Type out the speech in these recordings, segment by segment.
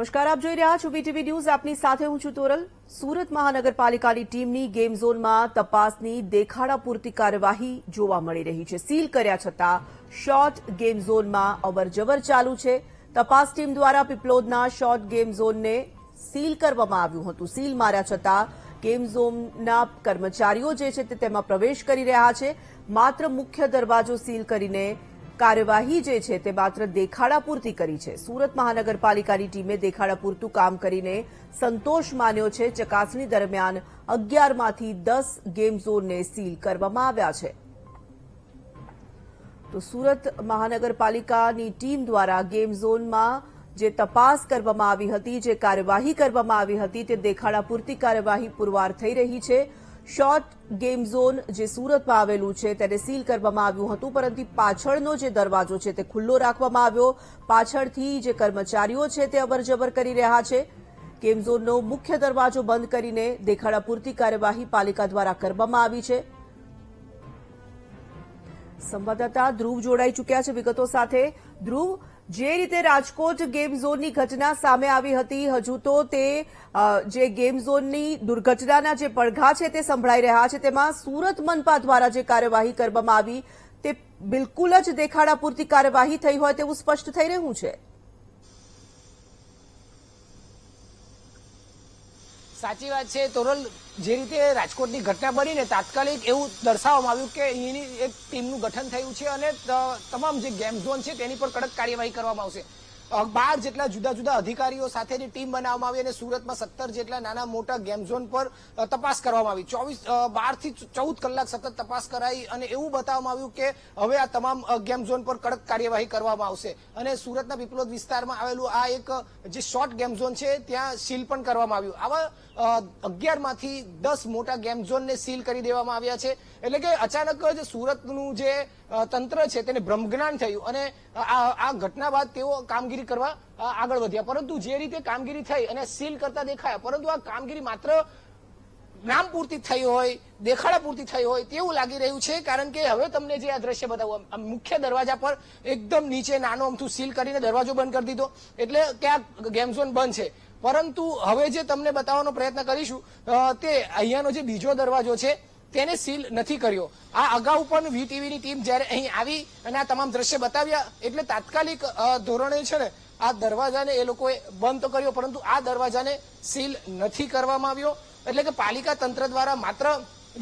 નમસ્કાર, આપ જોઈ રહ્યા છો બીટીવી ન્યૂઝ. આપની સાથે હું છું તોરલ. સુરત મહાનગરપાલિકાની ટીમની ગેમ ઝોનમાં તપાસની દેખાડા પૂરતી કાર્યવાહી જોવા મળી રહી છે. સીલ કર્યા છતાં શોર્ટ ગેમ ઝોનમાં અવરજવર ચાલુ છે. તપાસ ટીમ દ્વારા પીપલોદના શોર્ટ ગેમ ઝોનને સીલ કરવામાં આવ્યું હતું. સીલ માર્યા છતાં ગેમ ઝોનના કર્મચારીઓ જે છે તે તેમાં પ્રવેશ કરી રહ્યા છે. માત્ર મુખ્ય દરવાજો સીલ કરીને કાર્યવાહી જે છે તે માત્ર દેખાડા પૂરતી કરી છે. સુરત મહાનગરપાલિકાની ટીમે દેખાડા પૂરતું કામ કરીને સંતોષ માન્યો છે. ચકાસણી દરમિયાન અગિયારમાંથી દસ ગેમ ઝોનને સીલ કરવામાં આવ્યા છે. તો સુરત મહાનગરપાલિકાની ટીમ દ્વારા ગેમ ઝોનમાં જે તપાસ કરવામાં આવી હતી, જે કાર્યવાહી કરવામાં આવી હતી, તે દેખાડા પૂરતી કાર્યવાહી પુરવાર થઈ રહી છે. શોર્ટ ગેમ ઝોન જે સુરતમાં આવેલું છે, તેને સીલ કરવામાં આવ્યું હતું, પરંતુ પાછળનો જે દરવાજો છે, તે ખુલ્લો રાખવામાં આવ્યો. પાછળથી જે કર્મચારીઓ છે, તે અવરજવર કરી રહ્યા છે. ગેમ ઝોનનો મુખ્ય દરવાજો બંધ કરીને દેખાડા પૂરતી કાર્યવાહી પાલિકા દ્વારા કરવામાં આવી છે. સંવાદદાતા ધ્રુવ જોડાઈ ચૂક્યા છે વિગતો સાથે. ધ્રુવ જે રીતે રાજકોટ ગેમ ઝોનની ઘટના સામે આવી હતી, હજુ તો તે જે ગેમ ઝોનની દુર્ઘટનાના જે પડઘા છે તે સંભળાઈ રહ્યા છે. તેમાં સુરત મનપા દ્વારા જે કાર્યવાહી કરવામાં આવી, તે બિલકુલ જ દેખાડા પૂરતી કાર્યવાહી થઈ હોય તેવું સ્પષ્ટ થઈ રહ્યું છે. સાચી વાત છે. તોરલ, જે રીતે રાજકોટની ઘટના બની ને તાત્કાલિક એવું દર્શાવવામાં આવ્યું કે અહીંની એક ટીમનું ગઠન થયું છે અને તમામ જે ગેમ ઝોન છે તેની પર કડક કાર્યવાહી કરવામાં આવશે. બાર જેટલા જુદા જુદા અધિકારીઓ સાથેની ટીમ બનાવવામાં આવી અને સુરતમાં સત્તર જેટલા નાના મોટા ગેમ ઝોન પર તપાસ કરવામાં આવી. ચોવીસ બારથી ચૌદ કલાક સતત તપાસ કરાઈ અને એવું બતાવવામાં આવ્યું કે હવે આ તમામ ગેમ ઝોન પર કડક કાર્યવાહી કરવામાં આવશે. અને સુરતના પીપલોદ વિસ્તારમાં આવેલું આ એક, જે શોર્ટ ગેમ ઝોન છે, ત્યાં સીલ પણ કરવામાં આવ્યું. આવા અગિયારમાંથી દસ મોટા ગેમ ઝોનને સીલ કરી દેવામાં આવ્યા છે. એટલે કે અચાનક જ સુરતનું જે તંત્ર છે, તેને ભ્રમજ્ઞાન થયું અને આ ઘટના બાદ તેઓ કામગીરી કરવા આગળ વધ્યા. પરંતુ જે રીતે કામગીરી થઈ અને સીલ કરતા દેખાયા, પરંતુ આ કામગીરી માત્ર નામ પૂરતી થઈ હોય, દેખાડા પૂરતી થઈ હોય તેવું લાગી રહ્યું છે, કારણ કે હવે તમને જે આ દ્રશ્ય બતાવું મુખ્ય દરવાજા પર એકદમ નીચે નાનો અમથું સીલ કરીને દરવાજો બંધ કરી દીધો. એટલે ક્યાંક ગેમ ઝોન બંધ છે. પરંતુ હવે જે તમને બતાવવાનો પ્રયત્ન કરીશું તે અહીંયાનો જે બીજો દરવાજો છે તેને સીલ નથી કર્યો. આ અગાઉ પણ વીટીવીની ટીમ જ્યારે અહીં આવી અને આ તમામ દ્રશ્ય બતાવ્યા, એટલે તાત્કાલિક ધોરણે છે ને આ દરવાજાને એ લોકોએ બંધ તો કર્યો, પરંતુ આ દરવાજાને સીલ નથી કરવામાં આવ્યો. એટલે કે પાલિકા તંત્ર દ્વારા માત્ર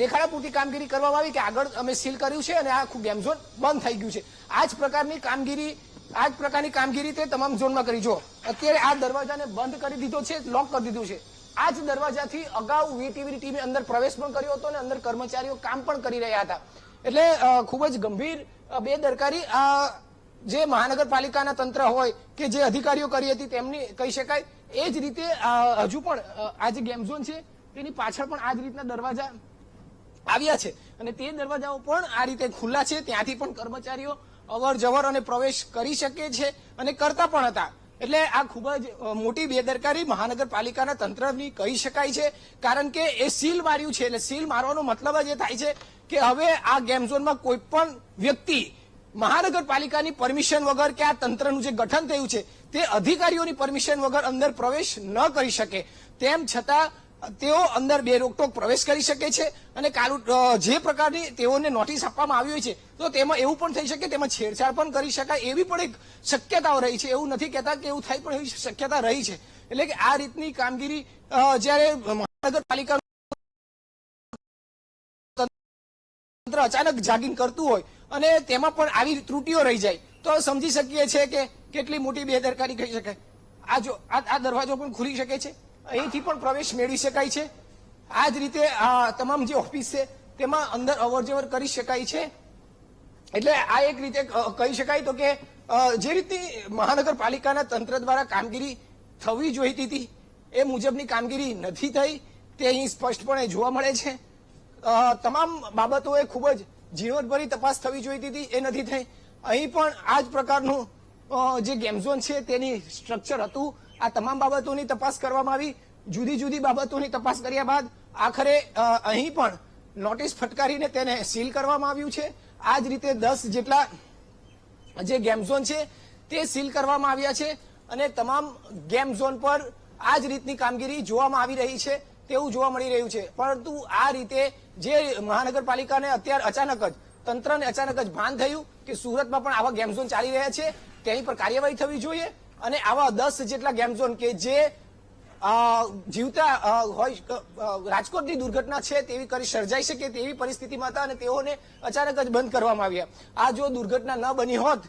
દેખાડા પૂરતી કામગીરી કરવામાં આવી કે આગળ અમે સીલ કર્યું છે અને આ આખું ગેમ ઝોન બંધ થઈ ગયું છે. આ જ પ્રકારની કામગીરી, આ જ પ્રકારની કામગીરી તે તમામ ઝોનમાં કરી. જો અત્યારે આ દરવાજાને બંધ કરી દીધો છે, લોક કરી દીધું છે. આ જ દરવાજાથી અગાઉ વીટીવીની ટીમે અંદર પ્રવેશ પણ કર્યો હતો અને અંદર કર્મચારીઓ કામ પણ કરી રહ્યા હતા. એટલે ખૂબ જ ગંભીર બેદરકારી આ જે મહાનગરપાલિકાના તંત્ર હોય કે જે અધિકારીઓ કરી હતી તેમની કહી શકાય. એ જ રીતે હજુ પણ આ જે ગેમ ઝોન છે તેની પાછળ પણ આ જ રીતના દરવાજા આવ્યા છે. અને તે દરવાજાઓ પણ આ રીતે ખુલ્લા છે. ત્યાંથી પણ કર્મચારીઓ અવર જવર અને પ્રવેશ કરી શકે છે અને કરતા પણ હતા. એટલે આ ખૂબ જ મોટી બેદરકારી મહાનગરપાલિકાના તંત્રની કહી શકાય છે. કારણ કે એ સીલ માર્યું છે, એટલે સીલ મારવાનો મતલબ જ એ થાય છે કે હવે આ ગેમ ઝોનમાં કોઈ પણ વ્યક્તિ મહાનગરપાલિકાની પરમિશન વગર કે આ તંત્રનું જે ગઠન થયું છે, તે અધિકારીઓની પરમિશન વગર અંદર પ્રવેશ ન કરી શકે. તેમ છતાં તેઓ અંદર બે રોકટોક પ્રવેશ કરી શકે છે અને કાલુ જે પ્રકારની તેઓને નોટિસ આપવામાં આવી હોય છે, તો તેમાં એવું પણ થઈ શકે, તેમાં છેડછાડ પણ કરી શકાય, એવી પણ એક શક્યતાઓ રહી છે. એવું નથી કહેતા કે એવું થાય પણ એવી શક્યતા રહી છે. એટલે કે આ રીતની કામગીરી જ્યારે મહાનગરપાલિકા તંત્ર અચાનક જાગીન કરતું હોય અને તેમાં પણ આવી ત્રુટીઓ રહી જાય, તો સમજી શકીએ છીએ કે કેટલી મોટી બેદરકારી કહી શકાય આ જો આ દરવાજો પણ ખુલી શકે છે? અહીંથી પણ પ્રવેશ મેળવી શકાય છે. આ જ રીતે આ તમામ જે ઓફિસ છે, તેમાં અંદર અવર જવર કરી શકાય છે. એટલે આ એક રીતે કહી શકાય તો કે જે રીતની મહાનગરપાલિકાના તંત્ર દ્વારા કામગીરી થવી જોઈતી હતી, એ મુજબની કામગીરી નથી થઈ, તે અહીં સ્પષ્ટપણે જોવા મળે છે. તમામ બાબતોએ ખૂબ જ ઝીણવટભરી તપાસ થવી જોઈતી હતી, એ નથી થઈ. અહીં પણ આ જ પ્રકારનું જે ગેમ ઝોન છે, તેની સ્ટ્રક્ચર હતું. આ તમામ બાબતોની તપાસ કરવામાં આવી. જુદી જુદી બાબતોની તપાસ કર્યા બાદ આખરે અહીં પણ નોટિસ ફટકારીને તેને સીલ કરવામાં આવ્યું છે. આ જ રીતે દસ જેટલા જે ગેમ ઝોન છે તે સીલ કરવામાં આવ્યા છે અને તમામ ગેમ ઝોન પર આ જ રીતની કામગીરી જોવામાં આવી રહી છે, તેવું જોવા મળી રહ્યું છે. પરંતુ આ રીતે જે મહાનગરપાલિકાને અત્યારે અચાનક જ, તંત્રને અચાનક જ ભાન થયું કે સુરતમાં પણ આવા ગેમ ઝોન ચાલી રહ્યા છે, તેની પર કાર્યવાહી થવી જોઈએ. અને આવા દસ જેટલા ગેમ ઝોન કે જે જીવતા હોય રાજકોટની દુર્ઘટના છે તેવી કરી સર્જાઈ શકે તેવી પરિસ્થિતિમાં હતા અને તેઓને અચાનક જ બંધ કરવામાં આવ્યા. આ જો દુર્ઘટના ન બની હોત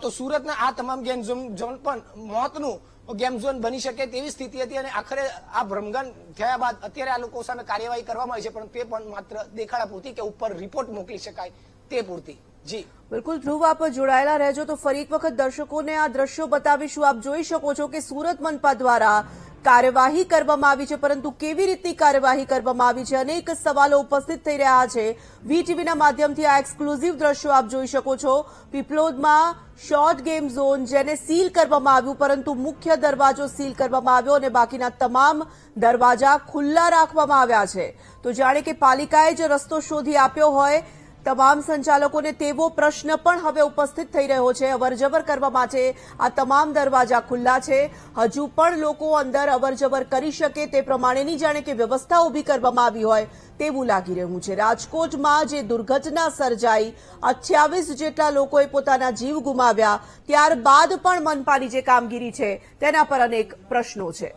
તો સુરતના આ તમામ ગેમ ઝોન પણ મોતનું ગેમ ઝોન બની શકે તેવી સ્થિતિ હતી અને આખરે આ ભ્રમગન થયા બાદ અત્યારે આ લોકો સામે કાર્યવાહી કરવામાં આવી છે, પણ તે પણ માત્ર દેખાડા પૂરતી કે ઉપર રિપોર્ટ મોકલી શકાય તે પૂરતી. જી. બિલકુલ, ધ્રુવ, આપ જોડાયેલા રહેજો. તો ફરી એક વખત દર્શકોને આ દ્રશ્યો બતાવીશું આપ જોઈ શકો છો કે સુરત મનપા દ્વારા કાર્યવાહી કરવામાં આવી છે, પરંતુ કેવી રીતની કાર્યવાહી કરવામાં આવી છે? અનેક સવાલો ઉપસ્થિત થઈ રહ્યા છે. વીટીવીના માધ્યમથી આ એક્સક્લુઝિવ દ્રશ્યો આપ જોઈ શકો છો. પીપલોદમાં શોર્ટ ગેમ ઝોન જેને સીલ કરવામાં આવ્યું, પરંતુ મુખ્ય દરવાજો સીલ કરવામાં આવ્યો અને બાકીના તમામ દરવાજા ખુલ્લા રાખવામાં આવ્યા છે. તો જાણે કે પાલિકાએ જે રસ્તો શોધી આપ્યો હોય તમામ સંચાલકોને તેવો પ્રશ્ન પણ હવે ઉપસ્થિત થઈ રહ્યો છે. અવરજવર કરવા માટે આ તમામ દરવાજા ખુલ્લા છે. હજુ પણ લોકો અંદર અવરજવર કરી શકે તે પ્રમાણેની જાણે કે વ્યવસ્થા ઊભી કરવામાં આવી હોય તેવું લાગી રહ્યું છે. રાજકોટમાં જે દુર્ઘટના સર્જાઈ, અઠ્યાવીસ જેટલા લોકોએ પોતાના જીવ ગુમાવ્યા, ત્યારબાદ પણ મનપાની જે કામગીરી છે તેના પર અનેક પ્રશ્નો છે.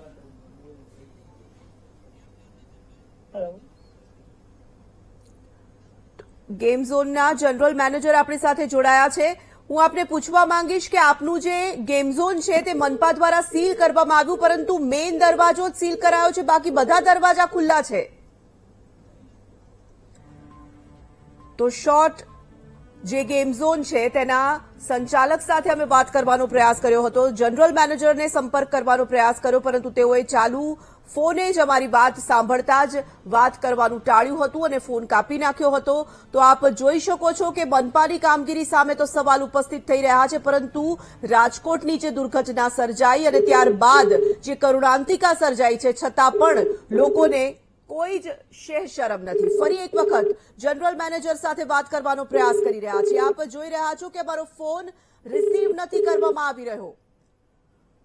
ગેમ ઝોનના જનરલ મેનેજર આપણી સાથે જોડાયા છે. હું આપને પૂછવા માંગીશ કે આપનું જે ગેમ ઝોન છે તે મનપા દ્વારા સીલ કરવામાં આવ્યું, પરંતુ મેઇન દરવાજો જ સીલ કરાયો છે, બાકી બધા દરવાજા ખુલ્લા છે. તો શોર્ટ જે ગેમ ઝોન છે તેના સંચાલક સાથે અમે વાત કરવાનો પ્રયાસ કર્યો હતો. જનરલ મેનેજરને સંપર્ક કરવાનો પ્રયાસ કર્યો, પરંતુ તેઓએ ચાલુ ફોને જ અમારી વાત સાંભળતા જ વાત કરવાનું ટાળ્યું હતું અને ફોન કાપી નાખ્યો હતો. તો આપ જોઈ શકો છો કે મનપાની કામગીરી સામે તો સવાલ ઉપસ્થિત થઈ રહ્યા છે, પરંતુ રાજકોટની જે દુર્ઘટના સર્જાઈ અને ત્યારબાદ જે કરુણાંતિકા સર્જાઈ છે, છતાં પણ લોકોને કોઈ જ શેહ શરમ નથી. ફરી એક વખત જનરલ મેનેજર સાથે વાત કરવાનો પ્રયાસ કરી રહ્યા છે આપ જોઈ રહ્યા છો કે મારો ફોન રિસીવ નથી કરવામાં આવી રહ્યો.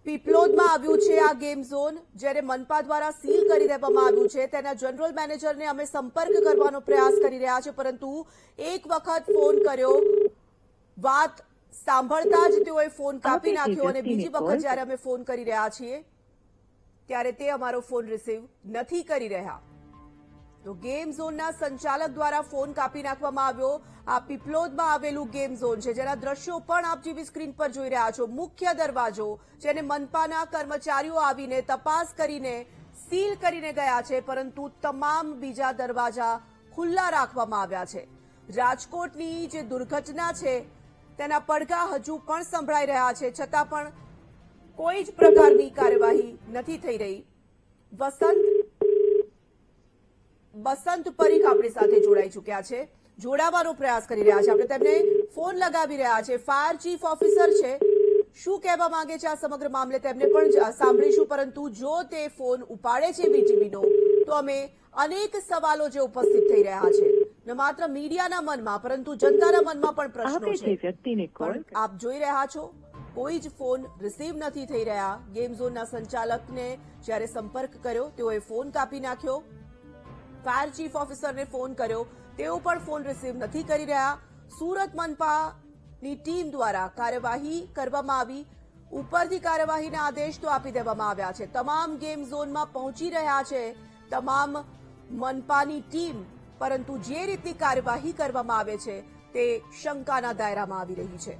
પીપલોદમાં આવ્યું છે આ ગેમ ઝોન જ્યારે મનપા દ્વારા સીલ કરી દેવામાં આવ્યું છે. તેના જનરલ મેનેજરને અમે સંપર્ક કરવાનો પ્રયાસ કરી રહ્યા છે પરંતુ એક વખત ફોન કર્યો. વાત સાંભળતા જ તેઓએ ફોન કાપી નાખ્યો અને બીજી વખત જ્યારે અમે ફોન કરી રહ્યા છીએ ત્યારે તે અમારો ફોન રિસીવ નથી કરી રહ્યા. તો ગેમ ઝોનના સંચાલક દ્વારા ફોન કાપી નાખવામાં આવ્યો. આ પીપલોદમાં આવેલું ગેમ ઝોન છે, જેના દ્રશ્યો પણ આપ જેવી સ્ક્રીન પર જોઈ રહ્યા છો. મુખ્ય દરવાજો જેને મનપાના કર્મચારીઓ આવીને તપાસ કરીને સીલ કરીને ગયા છે, પરંતુ તમામ બીજા દરવાજા ખુલ્લા રાખવામાં આવ્યા છે. રાજકોટની જે દુર્ઘટના છે, તેના પડઘા હજુ પણ સંભળાઈ રહ્યા છે. છતાં પણ કોઈ જ પ્રકારની કાર્યવાહી નથી થઈ રહી. વસંત બસંત પરીખ આપણી સાથે જોડાઈ ચૂક્યા છે. જોડાવાનો પ્રયાસ કરી રહ્યા છે. આપણે તેમને ફોન લગાવી રહ્યા છે. ફાયર ચીફ ઓફિસર છે. શું કહેવા માંગે છે આ સમગ્ર મામલે? તેમને પણ સાંભળીશું. પરંતુ જો તે ફોન ઉપાડે છે વીટીવીનો તો અમે અનેક સવાલો જે ઉપસ્થિત થઈ રહ્યા છે. ન માત્ર મીડિયાના મનમાં પરંતુ જનતાના મનમાં પણ પ્રશ્નો છે. આપ જોઈ રહ્યા છો કોઈ જ ફોન રિસીવ નથી થઈ રહ્યા. ગેમ ઝોનના સંચાલકને જ્યારે સંપર્ક કર્યો તેઓએ ફોન કાપી નાખ્યો. ફાયર ચીફ ઓફિસરને ફોન કર્યો. તેઓ પણ ફોન રિસીવ નથી કરી રહ્યા. સુરત મનપાની ટીમ દ્વારા કાર્યવાહી કરવામાં આવી. ઉપરથી કાર્યવાહીના આદેશ તો આપી દેવામાં આવ્યા છે. તમામ ગેમ ઝોનમાં પહોંચી રહ્યા છે. તમામ મનપાની ટીમ, પરંતુ જે રીતની કાર્યવાહી કરવામાં આવે છે, તે શંકાના દાયરામાં આવી રહી છે.